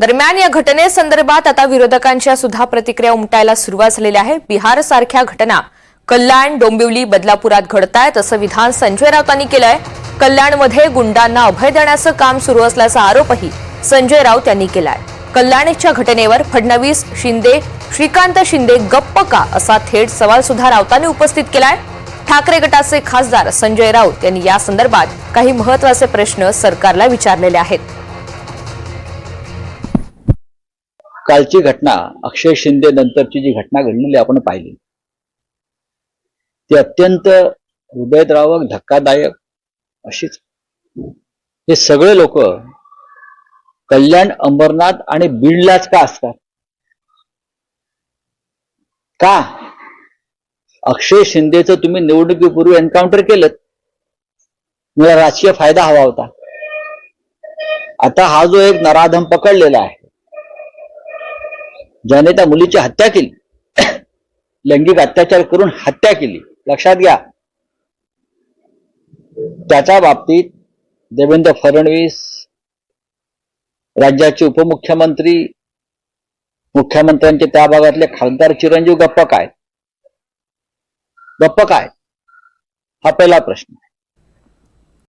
दरम्यान या घटनेसंदर्भात आता विरोधकांच्या सुद्धा प्रतिक्रिया उमटायला सुरुवात झालेली आहे. बिहार सारख्या घटना कल्याण डोंबिवली बदलापुरात घडतायत असं विधान संजय राऊतांनी केलंय. कल्याणमध्ये गुंडांना अभय देण्याचं काम सुरू असल्याचा आरोपही संजय राऊत यांनी केलाय. कल्याणच्या घटनेवर फडणवीस शिंदे श्रीकांत शिंदे गप्प का असा थेट सवाल सुद्धा राऊतांनी उपस्थित केलाय. ठाकरे गटाचे खासदार संजय राऊत यांनी या संदर्भात काही महत्त्वाचे प्रश्न सरकारला विचारलेले आहेत. कालची घटना अक्षय शिंदे नंतरची जी घटना घडलेली आपण पाहिली. ती अत्यंत हृदयद्रावक धक्कादायक अशीच. हे सगळे लोक कल्याण अंबरनाथ आणि बीडलाच का असतात? का? अक्षय शिंदेचं तुम्ही निवडणुकीपूर्वी एन्काउंटर केलं मला राजकीय फायदा हवा होता. आता हा जो एक नराधम पकडलेला आहे ज्याने त्या मुलीची हत्या केली. लैंगिक अत्याचार करून हत्या केली. लक्षात घ्या. त्याच्या बाबतीत देवेंद्र फडणवीस राज्याचे उपमुख्यमंत्री मुख्यमंत्र्यांचे त्या भागातले खासदार चिरंजीव गप्प काय? गप्प काय? हा पहिला प्रश्न